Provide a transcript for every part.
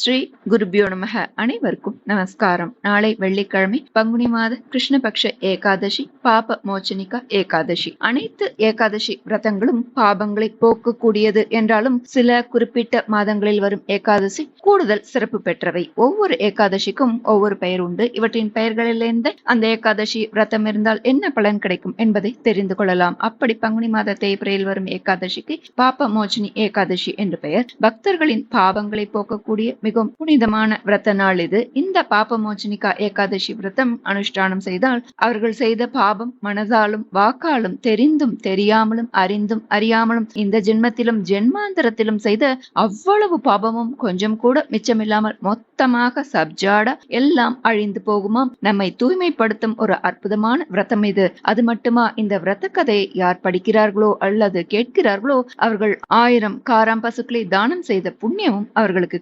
ஸ்ரீ குருபியோ நமக. அனைவருக்கும் நமஸ்காரம். நாளை வெள்ளிக்கிழமை பங்குனி மாத கிருஷ்ணபக்ஷ ஏகாதசி பாப மோச்சனிகா ஏகாதசி. அனைத்து ஏகாதசி விரதங்களும் பாபங்களை போக்கக்கூடியது என்றாலும் சில குறிப்பிட்ட மாதங்களில் வரும் ஏகாதசி கூடுதல் சிறப்பு பெற்றவை. ஒவ்வொரு ஏகாதசிக்கும் ஒவ்வொரு பெயர் உண்டு. இவற்றின் பெயர்களிலிருந்து அந்த ஏகாதசி விரதம் இருந்தால் என்ன பலன் கிடைக்கும் என்பதை தெரிந்து கொள்ளலாம். அப்படி பங்குனி மாத தேய்பிரையில் வரும் ஏகாதசிக்கு பாப மோச்சனி ஏகாதசி என்று பெயர். பக்தர்களின் பாவங்களை போக்கக்கூடிய மிகவும் புனிதமான விரத நாள் இது. இந்த பாப மோச்சனிகா ஏகாதசி விரதம் அனுஷ்டானம் செய்தால் அவர்கள் செய்த பாபம் மனதாலும் வாக்காலும் தெரிந்தும் தெரியாமலும் அறிந்தும் அறியாமலும் இந்த ஜென்மத்திலும் ஜென்மாந்தரத்திலும் செய்த அவ்வளவு பாபமும் கொஞ்சம் கூட மிச்சமில்லாமல் மொத்தமாக சப்ஜாட எல்லாம் அழிந்து போகுமாம். நம்மை தூய்மைப்படுத்தும் ஒரு அற்புதமான விரதம் இது. அது மட்டுமா இந்த விரத கதையை யார் படிக்கிறார்களோ அல்லது கேட்கிறார்களோ அவர்கள் ஆயிரம் காராம் பசுக்களை தானம் செய்த புண்ணியமும் அவர்களுக்கு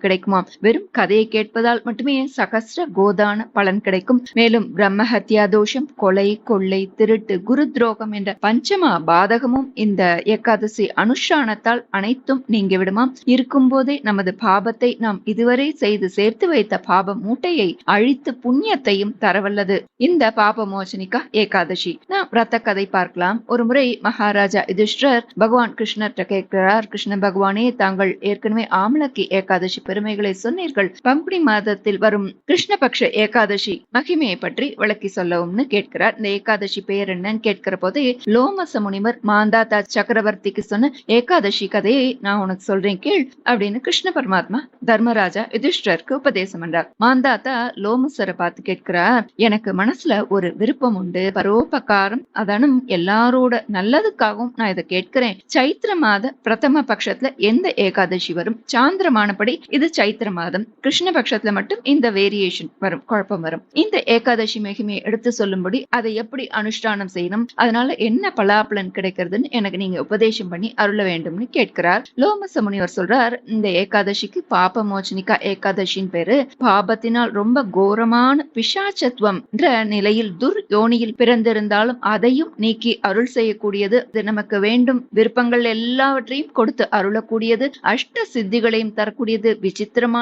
வெறும் கதையை கேட்பதால் மட்டுமே சகஸ்ர கோதான பலன் கிடைக்கும். மேலும் பிரம்ம ஹத்யா தோஷம் கொலை கொள்ளை திருட்டு குரு துரோகம் என்ற பஞ்சமா பாதகமும் இந்த ஏகாதசி அனுஷ்டானத்தால் அனைத்தும் நீங்கிவிடுமாம் இருக்கும் போதே நமது பாபத்தை நாம் இதுவரை செய்து சேர்த்து வைத்த பாப மூட்டையை அழித்து புண்ணியத்தையும் தரவல்லது. இந்த பாப மோசனிக்கா ஏகாதசி. நாம் ரத்த கதை பார்க்கலாம். ஒரு முறை மகாராஜா யுதிஷ்டர் பகவான் கிருஷ்ணர் கேட்கிறார். கிருஷ்ண பகவானே தாங்கள் ஏற்கனவே ஆமலக்கி ஏகாதசி பெருமைகளை சொன்னீர்கள். பங்குனி மாதத்தில் வரும் கிருஷ்ணபக்ஷ ஏகாதசி மகிமையை பற்றி விளக்கி சொல்லவும்னு கேட்கிறார். இந்த ஏகாதசி பெயர் என்னன்னு கேட்கிற போதே லோமச முனிவர் மாந்தாதா சக்கரவர்த்திக்கு சொன்ன ஏகாதசி கதையை நான் உனக்கு சொல்றேன் கீழ் அப்படின்னு கிருஷ்ண பரமாத்மா தர்மராஜா யுதிஷ்டருக்கு உபதேசம் பண்றார். மாந்தாத்தா லோமசரை பார்த்து கேட்கிறார் எனக்கு மனசுல ஒரு விருப்பம் உண்டு. பரோபகாரம் அதனும் எல்லாரோட நல்லதுக்காகவும் நான் இதை கேட்கிறேன். சைத்திர மாத பிரதம பட்சத்துல எந்த ஏகாதசி வரும்? சாந்திரமானபடி இது சைத்திர சித்திர மாதம் கிருஷ்ணபக்ஷத்துல மட்டும் இந்த வேரியேஷன் வரும் குழப்பம் வரும். இந்த ஏகாதசி மகிமையை எடுத்து சொல்லும்படி அதை எப்படி அனுஷ்டானம் செய்யணும் அதனால என்ன பலாபலன் கிடைக்கிறதுன்னு எனக்கு நீங்க உபதேசம் பண்ணி அருள வேண்டும்னு கேட்கிறார். லோமச முனிவர் சொல்றார் இந்த ஏகாதசிக்கு பாப மோச்சனிகா ஏகாதசின் பேரு. பாபத்தினால் ரொம்ப கோரமான பிசாச்சத்துவம் என்ற நிலையில் துர் யோனியில் பிறந்திருந்தாலும் அதையும் நீக்கி அருள் செய்யக்கூடியது. நமக்கு வேண்டும். விருப்பங்கள் எல்லாவற்றையும் கொடுத்து அருளக்கூடியது. அஷ்ட சித்திகளையும் தரக்கூடியது. விசித்திரமானதும்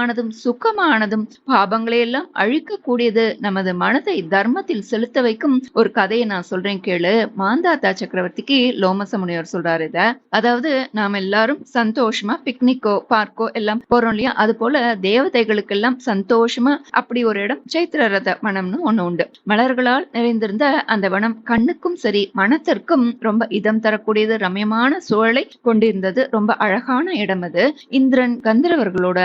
சுகமானதும் பாபங்களை எல்லாம் அழிக்கக்கூடியது. நமது மனதை தர்மத்தில் செலுத்த வைக்கும் ஒரு கதையை நான் சொல்றேன் கேளு. மாந்தாத்தா சக்கரவர்த்திக்கு லோமச முனிவர் சொல்றாரு இத. அதாவது நாம் எல்லாரும் சந்தோஷமா பிக்னிக்கோ பார்க்கோ எல்லாம் போறோம் இல்லையா? அது போல தேவதைகளுக்கு எல்லாம் சந்தோஷமா அப்படி ஒரு இடம் சைத்திர ரத வனம்னு ஒண்ணு உண்டு. மலர்களால் நிறைந்திருந்த அந்த வனம் கண்ணுக்கும் சரி மனத்திற்கும் ரொம்ப இதம் தரக்கூடியது ரம்யமான சூழலை கொண்டிருந்தது. ரொம்ப அழகான இடம் அது. இந்திரன் கந்தரவர்களோட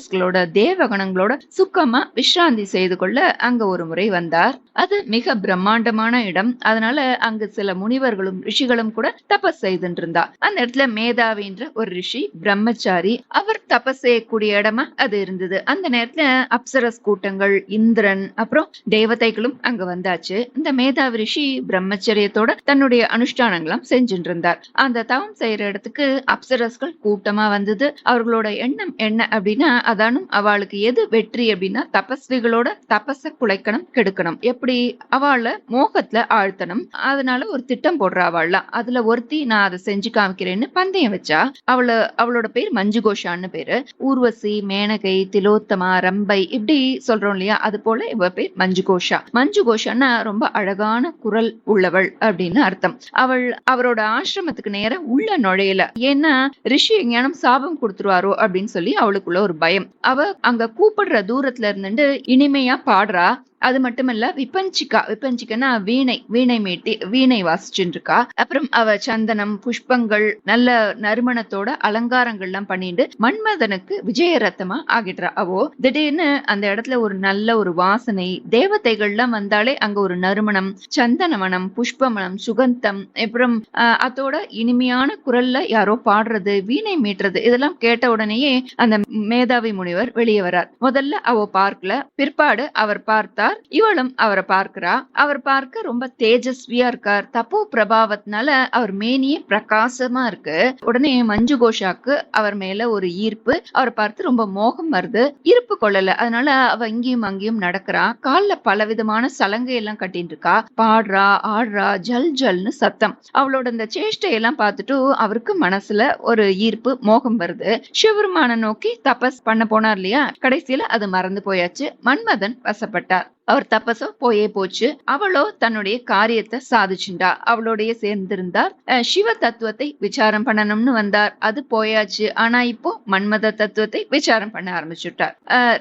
அப்சரஸ்களோட தேவகணங்களோட சுக்கமா விஷ்ராந்தி செய்து கொள்ள அங்க ஒரு முறை வந்தார். அது மிக பிரம்மாண்டமான இடம். அதனால அங்கு சில முனிவர்களும் ரிஷிகளும் கூட தபஸ் செய்துட்டு இருந்தா அந்த இடத்துல மேதாவின்ற ஒரு ரிஷி பிரம்மச்சாரி அவர் தபஸ் செய்யக்கூடிய இடமா அது இருந்தது. அந்த நேரத்துல அப்சரஸ் கூட்டங்கள் இந்திரன் அப்புறம் தேவதைகளும் அங்க வந்தாச்சு. இந்த மேதாவி ரிஷி பிரம்மச்சரியத்தோட தன்னுடைய அனுஷ்டானங்களும் செஞ்சுட்டு இருந்தார் அந்த தவம் செய்யற இடத்துக்கு அப்சரஸ்கள் கூட்டமா வந்தது. அவர்களோட எண்ணம் என்ன அப்படின்னா அதானும் அவளுக்கு எது வெற்றி அப்படின்னா தபஸ்விகளோட தபச குலைக்கணும் கெடுக்கணும். எப்படி? அவளை மோகத்துல ஆழ்த்தணும். அதனால ஒரு திட்டம் போடுறா அவள்லாம் அதுல ஒருத்தி நான் அதை செஞ்சு காமிக்கிறேன்னு பந்தயம் வச்சா? அவள அவளோட பேர் மஞ்சு கோஷான்னு பேரு. ஊர்வசி மேனகை திலோத்தமா ரம்பை இப்படி சொல்றோம் இல்லையா? அது போல இவ பேர் மஞ்சு கோஷா மஞ்சு கோஷான்னா ரொம்ப அழகான குரல் உள்ளவள் அப்படின்னு அர்த்தம். அவள் அவரோட ஆசிரமத்துக்கு நேர உள்ள நுழையல. ஏன்னா ரிஷி எங்கேயானும் சாபம் கொடுத்துருவாரோ அப்படின்னு சொல்லி அவளுக்குள்ள ஒரு பயம். அவ அங்க கூப்பிடுற தூரத்துல இருந்துட்டு இனிமையா பாடுறா. அது மட்டுமல்ல விபஞ்சிகா விபஞ்சிகனா வீணை வீணை மீட்டி வீணை வாசிச்சுட்டு இருக்கா அப்புறம் அவ சந்தனம் புஷ்பங்கள் நல்ல நறுமணத்தோட அலங்காரங்கள்லாம் பண்ணிட்டு மன்மதனுக்கு விஜயரத்தமா ஆகிடுறா. அவோ திடீர்னு அந்த இடத்துல ஒரு நல்ல ஒரு வாசனை தேவதைகள்லாம் வந்தாலே அங்க ஒரு நறுமணம் சந்தனமனம் புஷ்பமனம் சுகந்தம் அப்புறம் அதோட இனிமையான குரல்ல யாரோ பாடுறது வீணை மீட்டுறது இதெல்லாம் கேட்ட உடனேயே அந்த மேதாவி முனிவர் வெளியே வரார் முதல்ல அவ பார்க்கல பிற்பாடு அவர் பார்த்தா பார்க்கிறார். இவளும் அவரை பார்க்கிறா. அவர் பார்க்க ரொம்ப தேஜஸ்வியா இருக்கார். தப்போ பிரபாவத்தினால அவர் மேனியே பிரகாசமா இருக்கு. உடனே மஞ்சு கோஷாக்கு அவர் மேல ஒரு ஈர்ப்பு. அவரை பார்த்து ரொம்ப மோகம் வருது. இருப்பு கொள்ளல. அதனால அவ இங்கேயும் அங்கேயும் நடக்கிறா. கால்ல பலவிதமான சலங்கை எல்லாம் கட்டிட்டு இருக்கா. பாடுறா ஆடுறா ஜல் ஜல்னு சத்தம். அவளோட இந்த சேஷ்டையெல்லாம் பார்த்துட்டு அவருக்கு மனசுல ஒரு ஈர்ப்பு மோகம் வருது. சிவருமான நோக்கி தபஸ் பண்ண போனார் இல்லையா? கடைசியில அது மறந்து போயாச்சு. மன்மதன் வசப்பட்டார். அவர் தபசோ போயே போச்சு. அவளோ தன்னுடைய காரியத்தை சாதிச்சுண்டா. அவளோடைய சேர்ந்திருந்தார். சிவ தத்துவத்தை விசாரம் பண்ணணும்னு வந்தார். அது போயாச்சு. ஆனா இப்போ மன்மத தத்துவத்தை விசாரம் பண்ண ஆரம்பிச்சுட்டார்.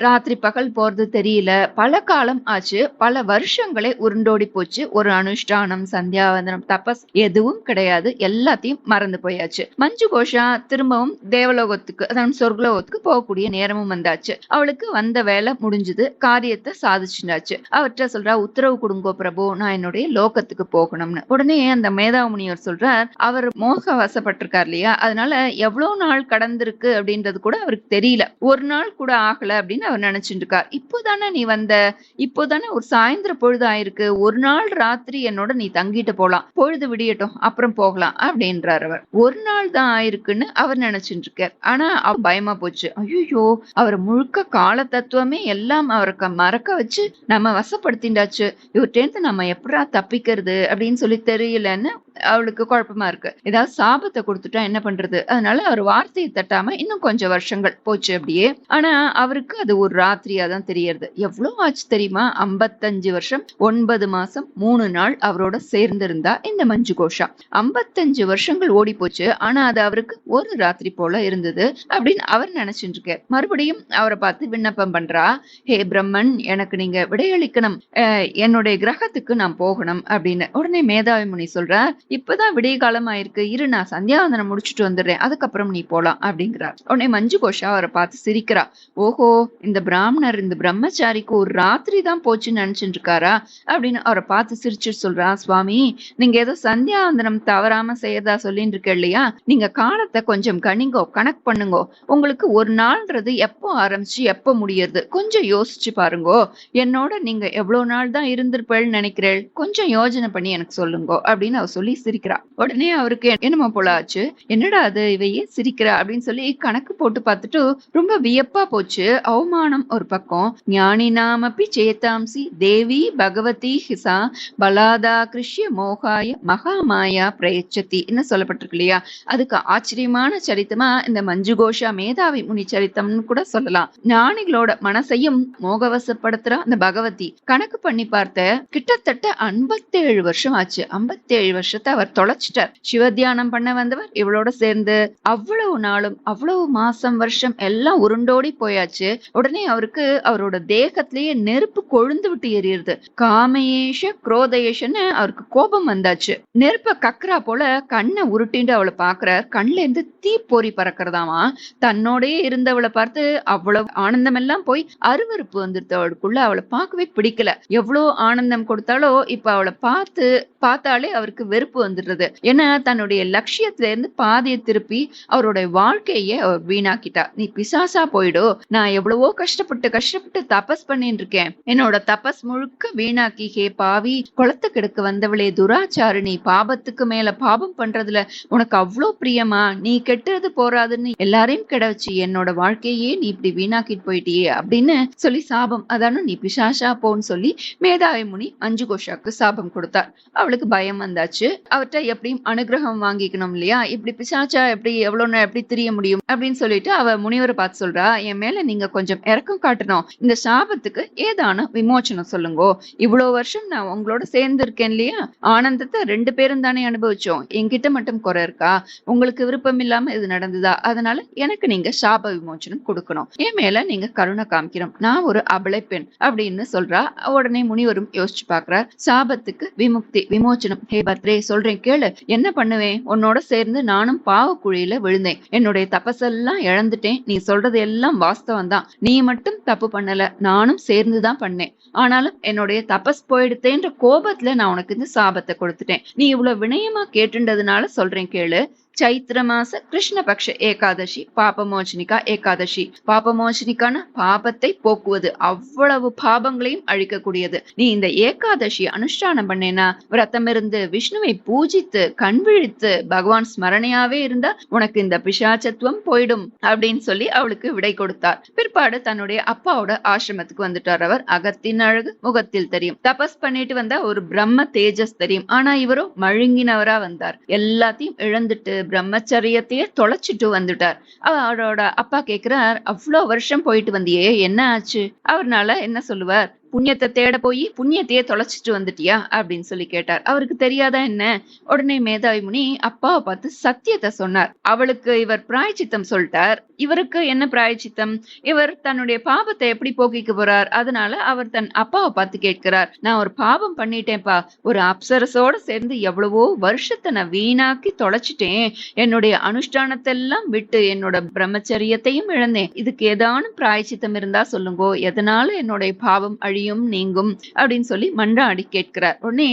ராத்திரி பகல் போறது தெரியல. பல காலம் ஆச்சு. பல வருஷங்களே உருண்டோடி போச்சு. ஒரு அனுஷ்டானம் சந்தியாவந்தனம் தபஸ் எதுவும் கிடையாது. எல்லாத்தையும் மறந்து போயாச்சு. மஞ்சு கோஷா திரும்பவும் தேவலோகத்துக்கு அதாவது சொர்க்கலோகத்துக்கு போகக்கூடிய நேரமும் வந்தாச்சு. அவளுக்கு வந்த வேலை முடிஞ்சது. காரியத்தை சாதிச்சுட்டாச்சு அவற்ற சொல்றா உத்தரவு கொடுங்கோ பிரபு நான் என்னுடைய லோகத்துக்கு போகணும்னு. உடனே அந்த மேதாமுனிவர் சொல்றார் அவர் மோக வசப்பட்டிருக்கார் இல்லையா? அதனால எவ்வளவு நாள் கடந்திருக்கு? அப்படின்றது கூட அவருக்கு தெரியல. ஒரு நாள் கூட ஆகல அப்படின்னு அவர் நினைச்சிட்டு இருக்கார். இப்போதானே நீ வந்த இப்போதானே ஒரு சாயந்தர பொழுது ஆயிருக்கு. ஒரு நாள் ராத்திரி என்னோட நீ தங்கிட்டு போலாம். பொழுது விடியட்டும் அப்புறம் போகலாம் அப்படின்றார் அவர். ஒரு நாள் தான் ஆயிருக்குன்னு அவர் நினைச்சிட்டு இருக்கார். ஆனா அவ பயமா போச்சு. ஐயோ அவர் முழுக்க கால தத்துவமே எல்லாம் அவருக்கு மறக்க வச்சு நம்ம வசப்படுத்திண்டாச்சு. இவர்கிட்டேருந்து நம்ம எப்படா தப்பிக்கிறது அப்படின்னு சொல்லி தெரியலன்னு அவளுக்கு குழப்பமா இருக்கு. ஏதாவது சாபத்தை கொடுத்துட்டா என்ன பண்றது? அதனால அவர் வார்த்தையை தட்டாம இன்னும் கொஞ்சம் வருஷங்கள் போச்சு அப்படியே. ஆனா அவருக்கு அது ஒரு ராத்திரியா தான் தெரியறது. எவ்வளவு ஆச்சு தெரியுமா? ஐம்பத்தஞ்சு வருஷம் ஒன்பது மாசம் மூணு நாள் அவரோட சேர்ந்திருந்தா இந்த மஞ்சு கோஷா. ஐம்பத்தஞ்சு வருஷங்கள் ஓடி போச்சு. ஆனா அது அவருக்கு ஒரு ராத்திரி போல இருந்தது அப்படின்னு அவர் நினைச்சிட்டு இருக்கார் மறுபடியும் அவரை பார்த்து விண்ணப்பம் பண்றா? ஹே பிரம்மன் எனக்கு நீங்க விடையளிக்கணும். அஹ் என்னுடைய கிரகத்துக்கு நான் போகணும் அப்படின்னு. உடனே மேதாவி முனி சொல்ற இப்பதான் விடிய காலம் ஆயிருக்கு இரு நான் சந்தியாவந்தனம் முடிச்சுட்டு வந்துடுறேன். அதுக்கப்புறம் நீ போலாம் அப்படிங்கிறார். உடனே மஞ்சு கோஷா அவரை பார்த்து சிரிக்கிறா. ஓஹோ இந்த பிராமணர் இந்த பிரம்மச்சாரிக்கு ஒரு ராத்திரி தான் போச்சுன்னு நினைச்சிட்டு இருக்காரா? அப்படின்னு அவரை பார்த்து சிரிச்சுட்டு சொல்றா சுவாமி நீங்க ஏதோ சந்தியாவந்தனம் தவறாம செய்யறதா சொல்லிட்டு இருக்க இல்லையா? நீங்க காலத்தை கொஞ்சம் கணிங்கோ கணக்கு பண்ணுங்கோ. உங்களுக்கு ஒரு நாள்ன்றது எப்போ ஆரம்பிச்சு எப்போ முடியறது? கொஞ்சம் யோசிச்சு பாருங்கோ. என்னோட நீங்க எவ்வளவு நாள் தான் இருந்திருப்பேன்னு நினைக்கிறேள். கொஞ்சம் யோசனை பண்ணி எனக்கு சொல்லுங்கோ அப்படின்னு அவர் சொல்லி சொல்லி சிரிக்கிறா. உடனே அவருக்கு என்னமா போல ஆச்சு. என்னடா அது இவ ஏன் சிரிக்கிறா அப்படின்னு சொல்லி கணக்கு போட்டு பார்த்துட்டு ரொம்ப வியப்பா போச்சு. அவமானம் ஒரு பக்கம். ஞானி நாமப்பி சேத்தாம்சி தேவி பகவதி ஹிசா பலாதா கிருஷ்ய மோகாய மகாமாயா பிரயச்சதி என்ன சொல்லப்பட்டிருக்கு இல்லையா? அதுக்கு ஆச்சரியமான சரித்தமா இந்த மஞ்சு கோஷா மேதாவி முனி சரித்தம்னு கூட சொல்லலாம். ஞானிகளோட மனசையும் மோகவசப்படுத்துற அந்த பகவதி. கணக்கு பண்ணி பார்த்த கிட்டத்தட்ட ஐம்பத்தேழு வருஷம் ஆச்சு. ஐம்பத்தேழு வருஷம் வருஷத்தை அவர் தொலைச்சிட்டார். சிவ தியானம் பண்ண வந்தவர் இவளோட சேர்ந்து அவ்வளவு நாளும் அவ்வளவு மாசம் வருஷம் எல்லாம் உருண்டோடி போயாச்சு. உடனே அவருக்கு அவரோட தேகத்திலேயே நெருப்பு கொழுந்து விட்டு எரியுது காமயேஷ குரோதயேஷன்னு அவருக்கு கோபம் வந்தாச்சு. நெருப்ப கக்கரா போல கண்ணை உருட்டிண்டு அவளை பாக்குறார் கண்ணுல இருந்து தீ பொறி பறக்கிறதாமா தன்னோடயே இருந்தவளை பார்த்து அவ்வளவு ஆனந்தம் எல்லாம் போய் அருவருப்பு வந்துருது அவளுக்குள்ள. அவளை பார்க்கவே பிடிக்கல. எவ்வளவு ஆனந்தம் கொடுத்தாலோ இப்ப அவளை பார்த்து பார்த்தாலே அவருக்கு வெறுப்பு வந்துடுறது. ஏன்னா தன்னுடைய லட்சியத்துல இருந்து பாதையை திருப்பி அவருடைய வாழ்க்கைய அவர் வீணாக்கிட்டா நீ பிசாசா போயிடு. நான் எவ்வளவோ கஷ்டப்பட்டு கஷ்டப்பட்டு தபஸ் பண்ணிட்டு இருக்கேன். என்னோட தபஸ் முழுக்க வீணாக்கி ஹே பாவி குளத்து கிடக்கு வந்தவளே துராச்சாரிணி பாபத்துக்கு மேல பாபம் பண்றதுல உனக்கு அவ்வளோ பிரியமா? நீ கெட்டுறது போறாதுன்னு எல்லாரையும் கெட வச்சு என்னோட வாழ்க்கையே நீ இப்படி வீணாக்கிட்டு போயிட்டியே அப்படின்னு சொல்லி சாபம். அதானு நீ பிசாசா போன்னு சொல்லி மேதாவி முனி அஞ்சு கோஷாக்கு சாபம் கொடுத்தார். அவளுக்கு பயம் வந்தாச்சு. அவர்கிட்ட எப்படியும் அனுகிரகம் வாங்கிக்கணும் இல்லையா? இப்படி பிசாச்சா எப்படி எவ்வளவு எப்படி தெரிய முடியும்? அப்படின்னு சொல்லிட்டு அவ முனிவரை பார்த்து சொல்றா என் மேல நீங்க கொஞ்சம் இறக்கம் காட்டணும். இந்த சாபத்துக்கு ஏதான விமோச்சனம் சொல்லுங்கோ. இவ்வளவு வருஷம் நான் உங்களோட சேர்ந்து இருக்கேன் இல்லையா? ஆனந்தத்தை ரெண்டு பேரும் தானே அனுபவிச்சோம். என்கிட்ட மட்டும் குறை இருக்கா? உங்களுக்கு விருப்பம் இல்லாம இது நடந்ததா? அதனால எனக்கு நீங்க சாப விமோச்சனம் கொடுக்கணும். என் மேல நீங்க கருணை காமிக்கணும். நான் ஒரு அபலை பெண் அப்படின்னு சொல்றா. உடனே முனிவரும் யோசிச்சு பாக்குறார் சாபத்துக்கு விமுக்தி விமோச்சனம். ஹே பத்ரே சொல்றேன் கேளு. என்ன பண்ணுவேன்? உன்னோட சேர்ந்து நானும் பாவக்குழியில விழுந்தேன். என்னுடைய தபசெல்லாம் இழந்துட்டேன். நீ சொல்றது எல்லாம் வாஸ்தவம் தான் நீ மட்டும் தப்பு பண்ணல. நானும் சேர்ந்துதான் பண்ணேன். ஆனாலும் என்னுடைய தபஸ் போயிடுத்தேன்ற கோபத்துல நான் உனக்கு இந்த சாபத்தை கொடுத்துட்டேன். நீ இவ்வளவு வினயமா கேட்டுன்றதுனால சொல்றேன் கேளு. சைத்திர மாச கிருஷ்ணபக்ஷ ஏகாதசி பாபமோச்சனிகா ஏகாதசி. பாபமோச்சனிக்கான பாபத்தை போக்குவது அவ்வளவு பாபங்களையும் அழிக்கக்கூடியது. நீ இந்த ஏகாதசி அனுஷ்டானம் பண்ணேனா விரதம் இருந்து விஷ்ணுவை பூஜித்து கண் விழித்து பகவான் ஸ்மரணையாவே இருந்தா உனக்கு இந்த பிசாச்சத்துவம் போயிடும் அப்படின்னு சொல்லி அவளுக்கு விடை கொடுத்தார். பிற்பாடு தன்னுடைய அப்பாவோட ஆசிரமத்துக்கு வந்துட்டார் அவர். அகத்தின் அழகு முகத்தில் தெரியும். தபஸ் பண்ணிட்டு வந்தா ஒரு பிரம்ம தேஜஸ் தெரியும். ஆனா இவரும் மழுங்கினவரா வந்தார். எல்லாத்தையும் இழந்துட்டு பிரம்மச்சரியத்தையே தொலைச்சிட்டு வந்துட்டார். அவரோட அப்பா கேக்குறார் அவ்வளோ வருஷம் போயிட்டு வந்தியே என்ன ஆச்சு? அவர்னால என்ன சொல்லுவார்? புண்ணியத்தை தேட போய் புண்ணியத்தையே தொலைச்சிட்டு வந்துட்டியா? அப்படின்னு சொல்லி கேட்டார். அவருக்கு தெரியாதா என்ன? உடனே மேதாவி முனி அப்பாவை பார்த்து சத்தியத்தை சொன்னார். அவளுக்கு இவர் பிராயச்சித்தம் சொல்லிட்டார். இவருக்கு என்ன பிராயச்சித்தம்? இவர் தன்னுடைய பாபத்தை எப்படி போக்கிக்க போறார்? அதனால அவர் தன் அப்பாவை பார்த்து கேட்கிறார். நான் ஒரு பாவம் பண்ணிட்டேன்ப்பா. ஒரு அப்சரசோட சேர்ந்து எவ்வளவோ வருஷத்தை நான் வீணாக்கி தொலைச்சிட்டேன். என்னுடைய அனுஷ்டானத்தை எல்லாம் விட்டு என்னோட பிரம்மச்சரியத்தையும் இழந்தேன். இதுக்கு ஏதானும் பிராயச்சித்தம் இருந்தா சொல்லுங்கோ. எதனால என்னுடைய பாவம் அழி அழியும் நீங்கும் அப்படின்னு சொல்லி மன்றாடி கேட்கிறார். உடனே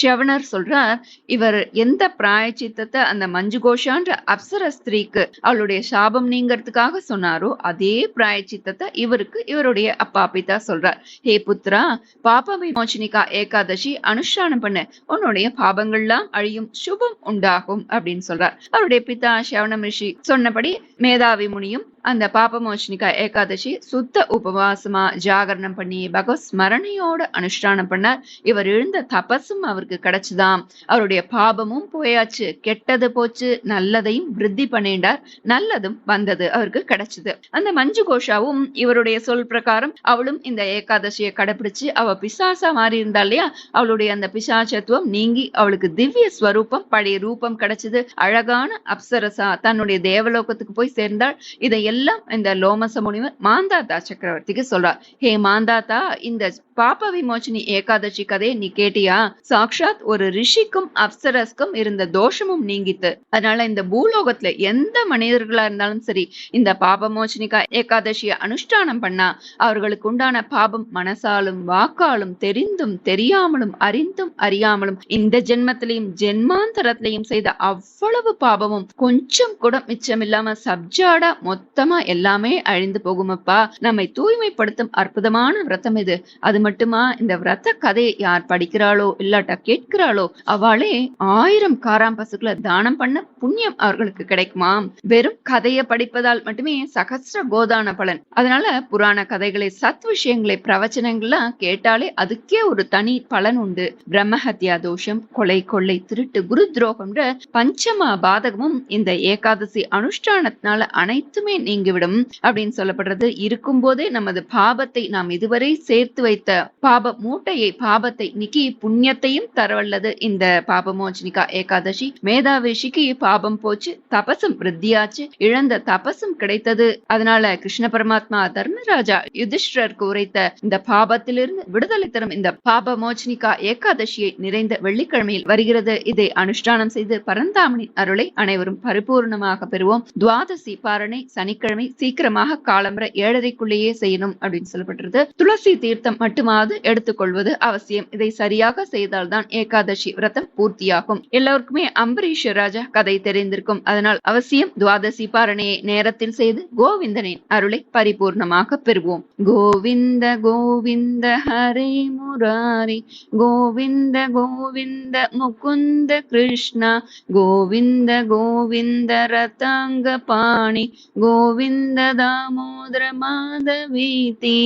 ஷவனர் சொல்றார் இவர் எந்த பிராயச்சித்தத்தை அந்த மஞ்சு கோஷான்ற அப்சர ஸ்திரீக்கு அவளுடைய சாபம் நீங்கிறதுக்காக சொன்னாரோ அதே பிராயச்சித்தத்தை இவருக்கு இவருடைய அப்பா பிதா சொல்றார். ஹே புத்ரா பாப விமோச்சனிகா ஏகாதசி அனுஷ்டானம் பண்ண. உன்னுடைய பாபங்கள்லாம் அழியும் சுபம் உண்டாகும் அப்படின்னு சொல்றார். அவருடைய பிதா சவண ரிஷி சொன்னபடி மேதாவி முனியும் அந்த பாபமோச்சனிகா ஏகாதசி சுத்த உபவாசமா ஜாகரணம் பண்ணி பகவத் ஸ்மரணையோட அனுஷ்டானம் பண்ணார். இவர் எழுந்த தபஸும் அவருக்கு கிடைச்சுதாம். அவருடைய பாபமும் போயாச்சு. கெட்டது போச்சு. நல்லதையும் விருத்தி பண்ணிண்டார். நல்லதும் வந்தது. அவருக்கு கிடைச்சது. அந்த மஞ்சு கோஷாவும் இவருடைய சொல் பிரகாரம் அவளும் இந்த ஏகாதசியை கடைபிடிச்சு அவ பிசாசா மாறி இருந்தா இல்லையா? அவளுடைய அந்த பிசாசத்துவம் நீங்கி அவளுக்கு திவ்ய ஸ்வரூபம் பழைய ரூபம் கிடைச்சது. அழகான அப்சரசா தன்னுடைய தேவலோகத்துக்கு போய் சேர்ந்தாள். இதை எல்லாம் இந்த லோமச முனிவர் மாந்தாத்தா சக்கரவர்த்திக்கு சொல்றார். ஹே மாந்தாத்தா இந்த பாப விமோச்சனி ஏகாதசி கதையை நீ கேட்டியா? சாக்ஷாத் ஒரு ரிஷிக்கும் அப்சரஸ்க்கும் இருந்த தோஷமும் நீங்கித்து. அதனால இந்த பூலோகத்துல எந்த மனிதர்களா இருந்தாலும் சரி இந்த பாபமோச்சனிகா ஏகாதசியை அனுஷ்டானம் பண்ணா அவர்களுக்கு உண்டான பாபம் மனசாலும் வாக்காலும் தெரிந்தும் தெரியாமலும் அறிந்தும் அறியாமலும் இந்த ஜென்மத்திலையும் ஜென்மாந்தரத்திலையும் செய்த அவ்வளவு பாபமும் கொஞ்சம் கூட மிச்சமில்லாம சப்ஜாடா மூலமா எல்லாமே அழிந்து போகுமப்பா. நம்மை தூய்மைப்படுத்தும் அற்புதமான விரதம் இது. அது மட்டுமா இந்த விரத கதையை யார் படிக்கிறாளோ இல்லாட்டா கேட்கிறாளோ அவளே ஆயிரம் காராம் பசுக்களை தானம் பண்ண புண்ணியம் அவர்களுக்கு கிடைக்குமாம். வெறும் கதையை படிப்பதால் மட்டுமே சகசிர கோதான பலன். அதனால புராண கதைகளை சத் விஷயங்களை பிரவச்சனங்கள்லாம் கேட்டாலே அதுக்கே ஒரு தனி பலன் உண்டு. பிரம்மஹத்யா தோஷம் கொலை கொள்ளை திருட்டு குரு துரோகம்ன்ற பஞ்சமா பாதகமும் இந்த ஏகாதசி அனுஷ்டானத்தினால அனைத்துமே நீ நீங்கிவிடும் அப்படின்னு சொல்லப்படுறது. இருக்கும் போதே நமது பாபத்தை நாம் இதுவரை சேர்த்து வைத்த பாப மூட்டையை பாபத்தை நீக்கி புண்ணியத்தையும் தரவல்லது இந்த பாபமோச்சனிகா ஏகாதசி. மேதாவேஷிக்கு பாபம் போச்சு தபசும் விருத்தியாச்சு இழந்த தபசும் கிடைத்தது. அதனால கிருஷ்ண பரமாத்மா தர்மராஜா யுதிஷ்டருக்கு உரைத்த இந்த பாபத்திலிருந்து விடுதலை தரும் இந்த பாப மோச்சனிகா ஏகாதசியை நிறைந்த வெள்ளிக்கிழமையில் வருகிறது. இதை அனுஷ்டானம் செய்து பரந்தாமனின் அருளை அனைவரும் பரிபூர்ணமாக பெறுவோம். துவாதசி பாரணை சனி சனிக்கிழமை சீக்கிரமாக காலம்பர ஏழரைக்குள்ளேயே செய்யணும் அப்படின்னு சொல்லப்பட்டிருக்கு துளசி தீர்த்தம் மட்டுமாவது எடுத்துக்கொள்வது அவசியம். இதை சரியாக செய்தால்தான் ஏகாதசி விரதம் பூர்த்தியாகும். எல்லோருக்குமே அம்பரீஷ ராஜா கதை தெரிந்திருக்கும். அதனால் அவசியம் துவாதசி பாரணையை நேரத்தில் செய்து கோவிந்தனின் அருளை பரிபூர்ணமாக பெறுவோம். கோவிந்த கோவிந்த ஹரே முராரி. கோவிந்த கோவிந்த முகுந்த கிருஷ்ணா. கோவிந்த கோவிந்த ரத்தாங்க பாணி. கோ गोविंद दामोदर माधवीति